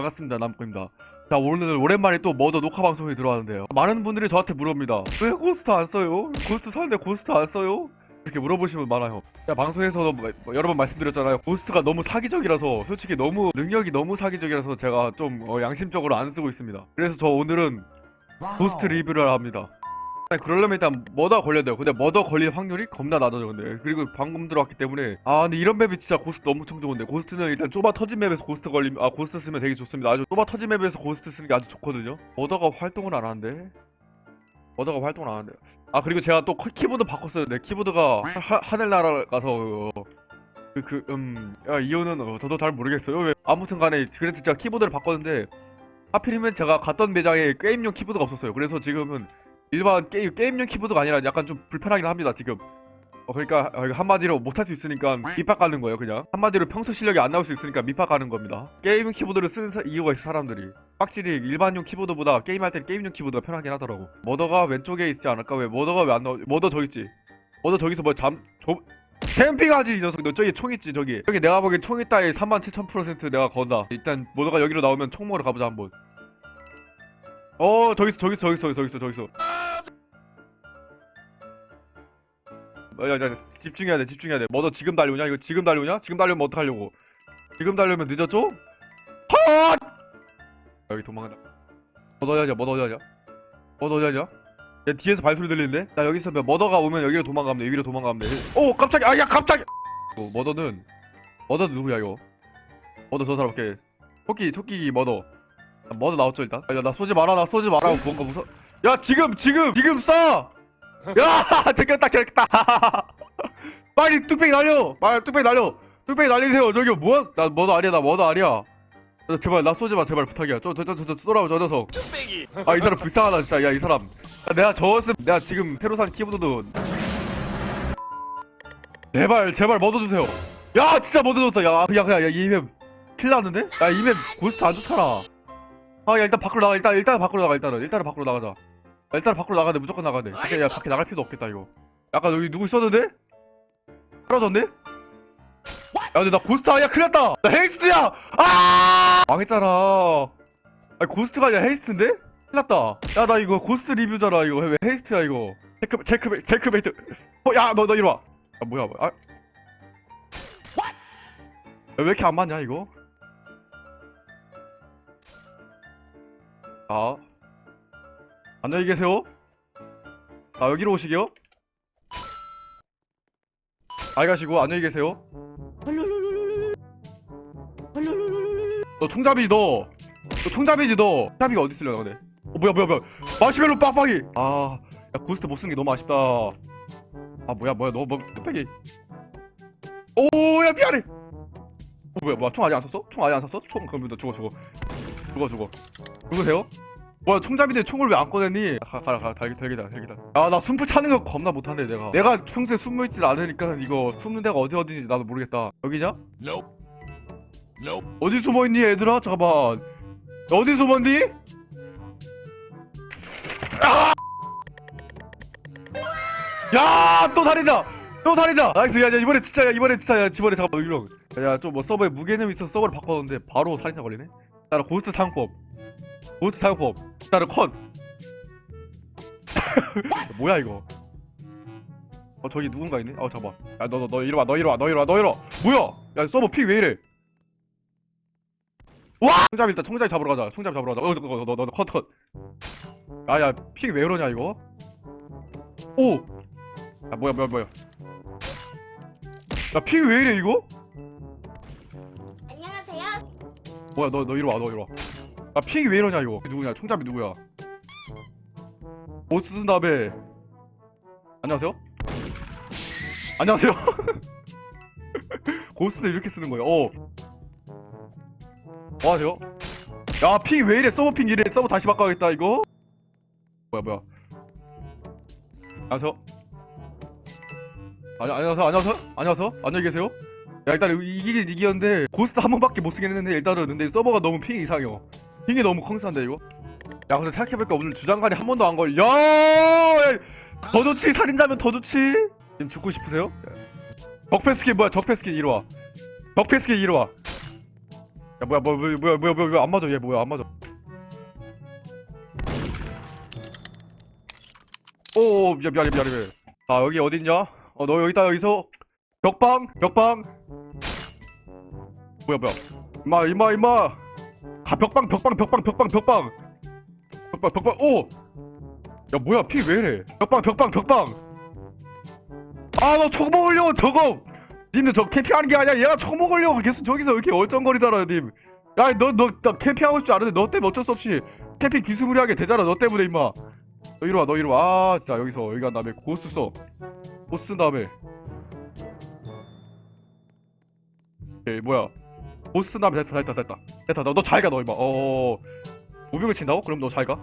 반갑습니다 남고입니다. 자 오늘 오랜만에 또 머더 녹화 방송에 들어왔는데요. 많은 분들이 저한테 물어봅니다. 왜 고스트 안 써요? 고스트 사는데 고스트 안 써요? 이렇게 물어보시면 많아요. 자 방송에서도 뭐- 뭐 여러 번 말씀드렸잖아요. 고스트가 너무 사기적이라서 솔직히 너무 능력이 너무 사기적이라서 제가 좀 어, 양심적으로 안 쓰고 있습니다. 그래서 저 오늘은 고스트 리뷰를 합니다 아니, 그러려면 일단 머더 걸려야 돼요. 근데 머더 걸릴 확률이 겁나 낮아져 근데. 그리고 방금 들어왔기 때문에. 아 근데 이런 맵이 진짜 고스트 엄청 좋은데. 고스트는 일단 좁아 터진 맵에서 고스트 걸리면 아 고스트 쓰면 되게 좋습니다. 아주 좁아 터진 맵에서 고스트 쓰는 게 아주 좋거든요. 머더가 활동을 안 하는데? 머더가 활동을 안 하는데. 아 그리고 제가 또 키- 키보드 바꿨어요. 내 키보드가 하, 하- 하늘나라 가서 그 그음 이유는 어, 저도 잘 모르겠어요. 왜 아무튼 간에 그래서 제가 키보드를 바꿨는데 하필이면 제가 갔던 매장에 게임용 키보드가 없었어요. 그래서 지금은 일반 게임, 게임용 키보드가 아니라 약간 좀 불편하긴 합니다 지금. 어, 그러니까 어, 한마디로 못할 수 있으니까 밑밥 가는 거예요 그냥. 한마디로 평소 실력이 안 나올 수 있으니까 밑밥 가는 겁니다. 게임 키보드를 쓰는 사- 이유가 있어 사람들이. 확실히 일반용 키보드보다 게임할 땐 게임용 키보드가 편하긴 하더라고. 머더가 왼쪽에 있지 않을까? 왜 머더가 왜 안 나오 머더 저기 있지? 머더 저기서 뭐잠 저... 캠핑하지 이 녀석 너 저기 총 있지 저기. 저기 내가 보기엔 총 있다에 37,000% 내가 건다. 일단 머더가 여기로 나오면 총 먹으러 가보자 한번 어 저기 있어 저기 있어 저기 있어 저기 있어 저기 있어 야, 야, 야, 집중해야 돼, 집중해야 돼. 뭐너 지금 달려오냐? 이거 지금 달려오냐? 지금 달려면 어떡하려고? 지금 달려면 늦었죠? 헛! 여기 도망간다. 뭐 하냐? 뭐 하냐? 뭐 하냐? 야, 뒤에서 발소리 들리는데? 나 여기 있으면 머더가 오면 여기로 도망가면 돼. 여기로 도망가면 돼. 오, 깜짝이 아, 야, 깜짝이 어, 머더는 머더 누구야, 이거? 머더 저 사람 이렇게 토끼, 토끼 머더. 아, 머더 나왔죠, 일단? 야, 나 쏘지 마라, 나 쏘지 마라. 뭔가 무서 야, 지금, 지금, 지금 쏴! 야! 제꼈다, 제꼈다! 빨리 뚝배기 날려! 빨리 뚝배기 날려! 뚝배기 날리세요! 저기 뭐야? 나 뭐도 아니야, 나 뭐도 아니야. 나 제발 나 쏘지 마, 제발 부탁이야. 저, 저, 저, 저, 저 쏘라고 저 녀석. 뚝배기 아, 이 사람 불쌍하다, 진짜. 야, 이 사람. 야, 내가 저었음, 내가 지금 새로 산 키보드도. 제발, 제발 mod어주세요. 야, 진짜 mod어줬다. 야, 야, 야, 야, 이맵 큰일 났는데? 야, 이맵 고스트 안 좋잖아. 아, 야, 일단 밖으로 나가. 일단, 일단 밖으로 나가, 일단은. 일단은 밖으로 나가자. 야, 일단 밖으로 나가야 돼. 무조건 나가야 돼. 근데 야, 밖에 나갈 필요도 없겠다, 이거. 아까 여기 누구 있었는데? 사라졌네? 야, 근데 나 고스트 아니야. 큰일 났다. 나 헤이스트야! 아! 망했잖아. 아니 고스트가 아니라 헤이스트인데? 큰일 났다 야 나 이거 고스트 리뷰잖아 이거 왜 헤이스트야 이거 체크 체크 체크 베이트 어야너 너 이리 와 아, 뭐야 아. 야, 왜 이렇게 안 맞냐 이거 자 안녕히 계세요. 자 여기로 오시게요? 잘 가시고 안녕히 계세요. 너 총잡이 너. 너 총잡이지 너. 총잡이가 어디 있으려나 근데? 어 뭐야 뭐야 뭐야. 마시멜로 빡빡이. 아야 고스트 못 쓴 게 너무 아쉽다. 아 뭐야 뭐야. 너뭐 뚝배기. 오야 미안해. 어 뭐야 뭐야. 총 아직 안 썼어? 총 아직 안 썼어? 총 그럼 너 죽어 죽어 죽어 죽어 죽으세요? 뭐야 총잡이인데 총을 왜 안 꺼냈니? 가, 가, 가, 달기, 달기다, 달기다. 야, 나 숨풀 차는 거 겁나 못하네, 내가. 내가 평소에 숨어 있질 않으니까 이거 숨는 데가 어디 어디인지 나도 모르겠다. 여기냐? Nope Nope 어디 숨어있니 얘들아? 잠깐만 어디 숨었니? 아! 야! 또 살인자! 또 살인자! 나이스 야, 야 이번에 진짜 야 이번에 진짜 야 이번에 잠깐만 이런 야좀 뭐 서버에 무게념 있어서 서버를 바꿨는데 바로 살인자 걸리네? 따라 고스트 사용법 고스트 사용법 따라 컷 뭐야 이거 어 저기 누군가 있네? 어 잠깐만 야너 너 너 이리 와너 이리 와너 이리 와너 이리 와 뭐야 야 서버 픽 왜 이래 와! 총잡이 일단 총잡이 잡으러 가자. 총잡이 잡으러 가자. 어, 너, 너, 너, 너, 컷, 컷. 아, 야, 픽왜 그러냐, 이거? 오! 야, 뭐야, 뭐야, 뭐야. 야, 픽 왜 이래, 이거? 뭐야, 너, 너 이리 와, 너 이리 와. 야, 픽이 왜 이러냐, 이거. 누구냐, 총잡이 누구야? 보스 쓴 다음에. 안녕하세요? 안녕하세요? 고스트 이렇게 쓰는 거예요. 어. 뭐 하세요? 야, 핑 왜 이래? 서버 핑 이래. 서버 다시 바꿔야겠다, 이거. 뭐야, 뭐야. 안녕하세요? 아니, 안녕하세요? 안녕하세요? 안녕하세요? 안녕히 계세요? 야, 일단 이기긴 이기였는데, 고스트 한 번밖에 못 쓰긴 했는데, 일단은, 근데 서버가 너무 핑이 이상해요. 핑이 너무 컹스한데, 이거? 야, 근데 생각해보니까 오늘 주장관이 한 번도 안 걸, 야! 야, 더 좋지? 살인자면 더 좋지? 지금 죽고 싶으세요? 적패스킨 뭐야, 적패스킨 이리 와. 적패스킨 이리 와. 야 뭐야 뭐야 뭐야 뭐야 뭐야 뭐야, 안 맞아 얘 뭐야 안 맞아 오 미안 미안해 미안해 미안해 아 여기 어딨냐 어너 여기다 여기서 벽방 벽방. 뭐야 뭐야. 임마 임마 임마. 가 벽방 벽방 벽방 벽방 벽방. 벽방 벽방 오야 뭐야 피 왜 이래? 벽방 벽방 벽방. 아너총 먹으려고 저거. 님들 저 캠핑하는 게 아니야. 얘가 총 먹으려고 계속 저기서 이렇게 얼쩡거리잖아요 님. 야, 너, 너, 나 캠핑하고 싶지 않은데 너 때문에 어쩔 수 없이 캠핑 비스무리하게 되잖아, 너 때문에 임마. 너 이리 와, 너 이리 와. 아, 진짜 여기서 여기 간 다음에 고스 써. 고스 쓴 다음에. 에 뭐야? 다음에 됐다, 됐다, 됐다. 됐다, 너, 너잘 가, 너 임마. 어, 무빙을 친다고? 그럼 너 잘 가.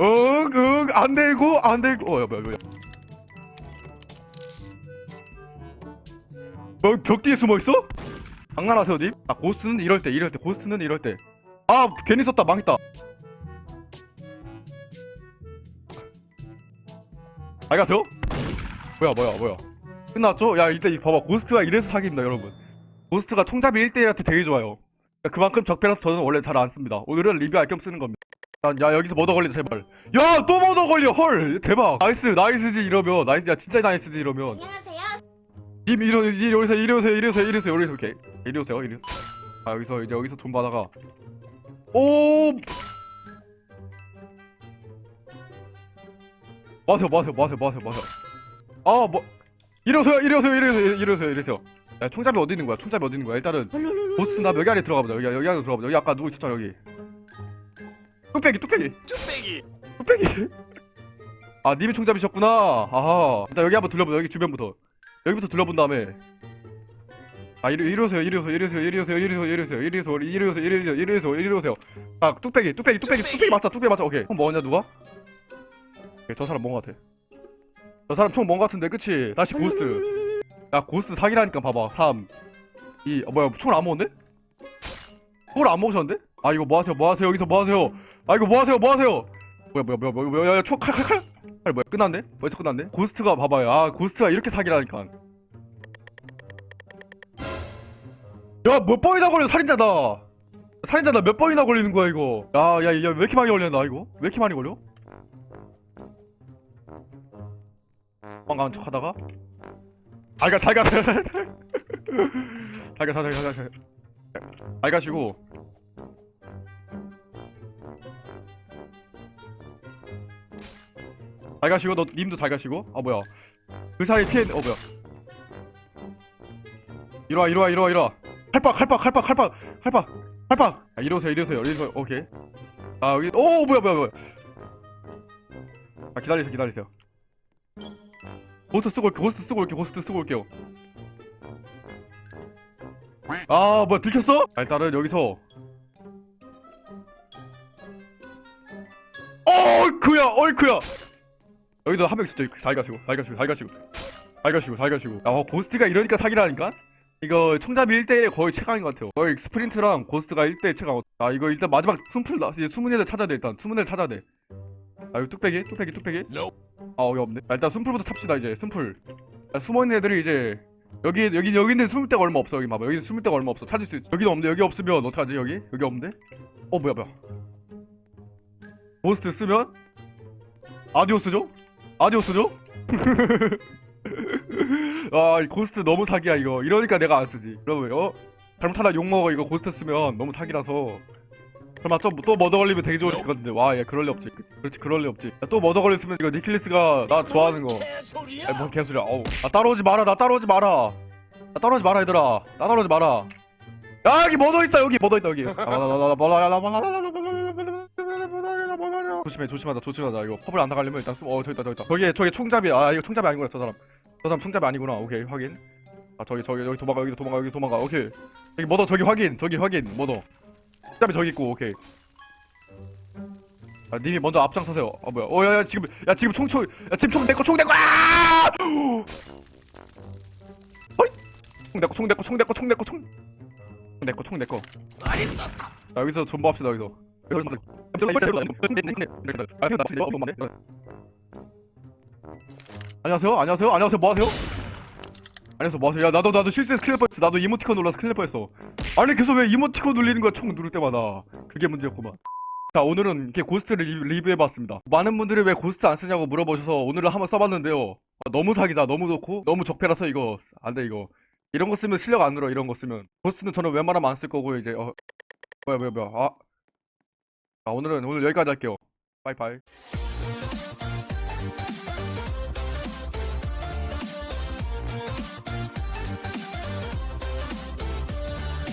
응, 응, 안 되고, 안 되고. 어, 야, 뭐야, 뭐야. 뭐, 벽 뒤에 숨어 있어? 장난하세요, 님? 아, 고스트는 이럴 때, 이럴 때, 고스트는 이럴 때. 아, 괜히 썼다, 망했다. 잘 가세요? 뭐야, 뭐야, 뭐야. 끝났죠? 야, 이때 봐봐. 고스트가 이래서 사기입니다, 여러분. 고스트가 총잡이 1대1한테 되게 좋아요. 야, 그만큼 적폐라서 저는 원래 잘 안 씁니다. 오늘은 리뷰할 겸 쓰는 겁니다. 야, 야, 여기서 머더 걸리자, 제발. 야, 또 머더 걸려! 헐! 대박! 나이스, 나이스지, 이러면. 나이스, 야, 진짜 나이스지, 이러면. 안녕하세요. 님 이러 이리 오세요 이리 오세요 이리 오세요 이리 오세요 이리 오세요 오케이 이리 오세요 이리 아 여기서 이제 여기서 돈 받아가 오 마세요 마세요 마세요 마세요 마세요 아뭐 이리 오세요 이리 오세요 이리 오세요 이리 오세요 이리 오세요 야 총잡이 어디 있는 거야 총잡이 어디 있는 거야 일단은 보스 나 여기 안에 들어가 보자 여기 여기 안에 들어가 보자 여기 아까 누구 있었잖아 여기 뚝배기 뚝배기 쭈빼기 뚝배기 아 님이 총잡이셨구나 아하 일단 여기 한번 둘러보자 여기 주변부터 여기부터 둘러본 다음에 아 이리 이리 오세요 이리 오세요 이리 오세요 이리 오세요 이리 오세요 이리 오세요 이리 오세요 이리 오세요 이리 오세요 이리 오세요 이리 오세요 아 뚝배기 뚝배기 뚝배기 뚝배기 맞자 뚝배기 맞자 오케이 총 먹었냐 누가? 오케이 저 사람 것 같아 저 사람 총 먹은 것 같은데 그치? 다시 고스트 야 고스트 사기라니까 봐봐. 3 2 어, 뭐야 총을 안 먹었네? 총을 안 먹으셨는데? 아 이거 뭐 하세요? 뭐 하세요? 여기서 뭐 하세요? 아 이거 뭐 하세요? 뭐 하세요? 뭐야 뭐야 뭐야 뭐야 뭐야 야총 칼칼칼! 아니 뭐야 끝났네? 벌써 끝났네? 고스트가 봐봐요. 아 고스트가 이렇게 사기라니까. 야몇 번이나 걸려 살인자다! 살인자다 몇 번이나 걸리는 거야 이거? 야야야 왜 이렇게 많이 걸렸나 이거? 왜 이렇게 많이 걸려? 도망가는 척 하다가 잘가. 잘가 잘가 잘가 잘가. 잘 가시고. 잘 가시고 너 님도 잘 가시고. 아 뭐야. 그 사이 피해 어 뭐야. 이리와 이리와 이리와 이리와. 칼빡 칼빡 칼빡 칼빡 칼빡 칼빡 아 이러세요 이러세요. 이러세요 오케이. 아 여기 오 뭐야 뭐야 뭐야. 아 기다리세요 기다리세요 고스트 쓰고 올게 고스트 쓰고 올게 고스트 쓰고 올게요. 아 뭐야 들켰어? 아, 일단은 여기서. 어이쿠야 어이쿠야! 여기도 한 명 있었죠 잘 가시고 잘 가시고 잘 가시고. 잘 가시고 잘 가시고. 야 어, 고스트가 이러니까 사기라니까 이거 총잡이 1대1에 거의 최강인 것 같아요. 거의 스프린트랑 고스트가 1대1 최강. 아 이거 일단 마지막 숨풀 나 이제 숨은 애들 찾아야 돼 일단. 숨은 애들 찾아야 돼아 이거 뚝배기? 뚝배기 뚝배기. 아 여기 없네. 아, 일단 숨풀부터 찹시다 이제. 숨풀. 야, 숨어있는 애들이 이제 여기 여기 여기는 숨을 데가 얼마 없어 여기 봐봐. 여기는 숨을 데가 얼마 없어. 찾을 수 있어. 여기도 없는데 여기 없으면 어떡하지 여기? 여기 없는데? 어 뭐야 뭐야. 고스트 쓰면? 아디오스죠? 아디오스죠? 아, 이 고스트 너무 사기야 이거. 이러니까 내가 안 쓰지. 여러분, 어? 잘못하다 욕 먹어 이거 고스트 쓰면. 너무 사기라서. 설마 좀또 머더 걸리면 되게 좋을 것 같은데. 와, 얘 그럴 리 없지. 그렇지, 그럴 리 없지. 야, 또 머더 걸렸으면 이거 니킬리스가 나 좋아하는 거. 개소리야 야, 뭔 개소리야. 어우. 나 따라오지 마라. 나 따라오지 마라. 나 따라오지 마라 얘들아. 나 따라오지 마라. 야, 여기 머더 있다. 여기 머더 있다. 여기. 조심해, 조심하자, 조심하자. 이거 퍼블 안 나가려면 일단 숨. 어, 저기 있다, 저기 있다. 저기, 저기 총잡이. 아, 이거 총잡이 아니구나, 저 사람. 저 사람 총잡이 아니구나. 오케이, 확인. 아, 저기, 저기, 여기 도망가, 여기 도망가, 여기 도망가. 오케이. 여기 머더, 저기 확인, 저기 확인, 머더. 총잡이 저기 있고, 오케이. 아, 님이 먼저 앞장서세요. 아, 뭐야? 어, 야, 야, 지금, 야, 지금 총, 총, 야, 지금 총 내꺼, 총 내꺼, 아! 어이? 총 내꺼, 총 내꺼, 총 내꺼, 총 내꺼, 총. 내꺼, 총 내꺼. 자, 여기서 존버합시다, 여기서. 안녕하세요, 안녕하세요, 안녕하세요, 뭐 하세요? 안에서 뭐 하세요? 야 나도 나도 실수해서 큰일 날 뻔했어. 나도 이모티콘 눌러서 큰일 날 뻔했어. 아니 계속 왜 이모티콘 눌리는 거야? 총 누를 때마다. 그게 문제였구만. 자 오늘은 이렇게 고스트를 리, 리뷰해봤습니다. 많은 분들이 왜 고스트 안 쓰냐고 물어보셔서 오늘은 한번 써봤는데요. 아, 너무 사기다. 너무 좋고 너무 적폐라서 이거 안 돼 이거. 이런 거 쓰면 실력 안 늘어 이런 거 쓰면. 고스트는 저는 웬만하면 안 쓸 거고 이제 어. 뭐야 뭐야 뭐야. 아, 아 오늘은 오늘 여기까지 할게요. 바이바이